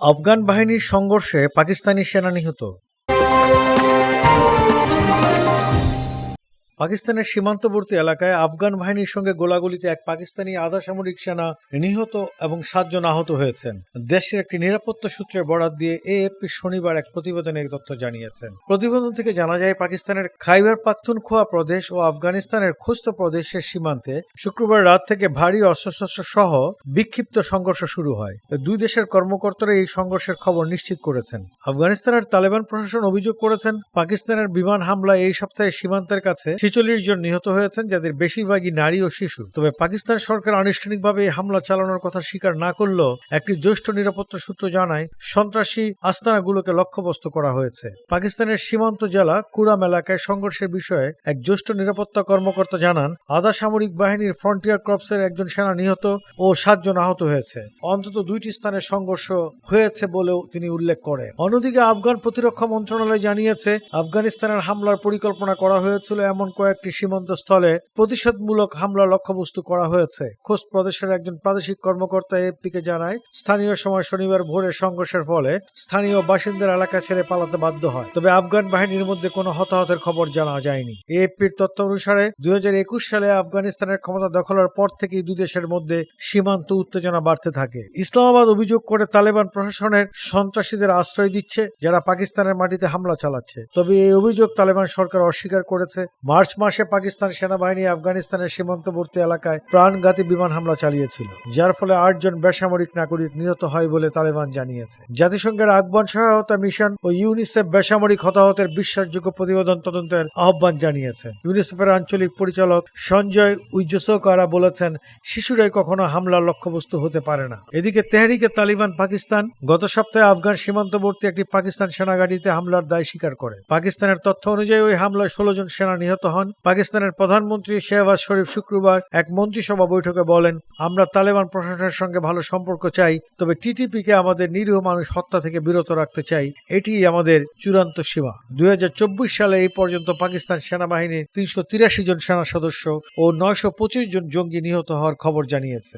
আফগান বাহিনীর সংঘর্ষে পাকিস্তানি সেনা নিহত। পাকিস্তানের সীমান্তবর্তী এলাকায় আফগান বাহিনীর সঙ্গে গোলাগুলিতে এক পাকিস্তানি আধা সামরিক সেনা নিহত এবং সাতজন আহত হয়েছেন। দেশের একটি নিরাপত্তা সূত্রের বরাত দিয়ে এএফপি শনিবার এক প্রতিবেদনে তথ্য জানিয়েছেন। প্রতিবেদন থেকে জানা যায়, পাকিস্তানের খাইবার পাখতুনখোয়া প্রদেশ ও আফগানিস্তানের খুস্ত প্রদেশের সীমান্তে শুক্রবার রাত থেকে ভারী অস্ত্রশস্ত্র সহ বিক্ষিপ্ত সংঘর্ষ শুরু হয়। দুই দেশের কর্মকর্তারা এই সংঘর্ষের খবর নিশ্চিত করেছেন। আফগানিস্তানের তালেবান প্রশাসন অভিযোগ করেছেন, পাকিস্তানের বিমান হামলায় এই সপ্তাহে সীমান্তের কাছে ছেচল্লিশ জন নিহত হয়েছেন, যাদের বেশিরভাগই নারী ও শিশু। তবে পাকিস্তান সরকার আনুষ্ঠানিকভাবে হামলা চালানোর কথা স্বীকার না করলেও একটি জ্যেষ্ঠ নিরাপত্তা সূত্র জানায়, সন্ত্রাসী আস্তানাগুলোকে লক্ষ্যবস্তু করা হয়েছে। পাকিস্তানের সীমান্ত জেলা কুরাম এলাকায় সংঘর্ষের বিষয়ে এক জ্যেষ্ঠ নিরাপত্তা কর্মকর্তা জানান, আধা সামরিক বাহিনীর ফ্রন্টিয়ার ক্রপসের একজন সেনা নিহত ও সাতজন আহত হয়েছে। অন্তত দুইটি স্থানে সংঘর্ষ হয়েছে বলেও তিনি উল্লেখ করেন। অন্যদিকে আফগান প্রতিরক্ষা মন্ত্রণালয় জানিয়েছে, আফগানিস্তানের হামলার পরিকল্পনা করা হয়েছিল এমন কয়েকটি সীমান্ত স্থলে প্রতিশোধমূলক হামলা লক্ষ্যবস্তু করা হয়েছে। খোস্ত প্রদেশের একজন প্রাদেশিক কর্মকর্তা এফপিকে জানায়, স্থানীয় সময় শনিবার ভোরে সংঘর্ষের ফলে স্থানীয় বাসিন্দার এলাকা ছেড়ে পালাতে বাধ্য হয়। তবে আফগান বাহিনীর মধ্যে কোনো হতাহতের খবর জানা যায়নি। এএফপির তথ্য অনুসারে, দুই সালে আফগানিস্তানের ক্ষমতা দখলের পর থেকেই দুই দেশের মধ্যে সীমান্ত উত্তেজনা বাড়তে থাকে। ইসলামাবাদ অভিযোগ করে তালেবান প্রশাসনের সন্ত্রাসীদের আশ্রয় দিচ্ছে, যারা পাকিস্তানের মাটিতে হামলা চালাচ্ছে। তবে এই অভিযোগ তালেবান সরকার অস্বীকার করেছে। মার্চ মাসে পাকিস্তান সেনাবাহিনী আফগানিস্তানের সীমান্তবর্তী এলাকায় প্রাণঘাতী বিমান হামলা চালিয়েছিল, যার ফলে আটজন বেসামরিক নাগরিক নিহত হয় বলে তালেবান জানিয়েছে। জাতিসংঘের আফগান সহায়তা মিশন ও ইউনিসেফ বেসামরিক হতাহতের বিশ্বাসযোগ্য প্রতিবেদন তদন্তের আহ্বান জানিয়েছে। ইউনিসেফের আঞ্চলিক পরিচালক সঞ্জয় উইজসোকারা বলেছেন, শিশুরাই কখনো হামলার লক্ষ্যবস্তু হতে পারে না। এদিকে তেহরিকে তালিবান পাকিস্তান গত সপ্তাহে আফগান সীমান্তবর্তী একটি পাকিস্তান সেনাগাড়িতে হামলার দায় স্বীকার করে। পাকিস্তানের তথ্য অনুযায়ী ওই হামলায় ষোলো জন সেনা নিহত হন। পাকিস্তানের প্রধানমন্ত্রী শেহবাজ শরীফ শুক্রবার এক মন্ত্রিসভা বৈঠকে বলেন, আমরা তালেবান প্রশাসনের সঙ্গে ভালো সম্পর্ক চাই, তবে টিটিপিকে আমাদের নিরীহ মানুষ হত্যা থেকে বিরত রাখতে চাই। এটি আমাদের চূড়ান্ত সীমা। দুই হাজার চব্বিশ সালে এই পর্যন্ত পাকিস্তান সেনাবাহিনীর তিনশো তিরাশি জন সেনা সদস্য ও নয়শো পঁচিশ জন জঙ্গি নিহত হওয়ার খবর জানিয়েছে।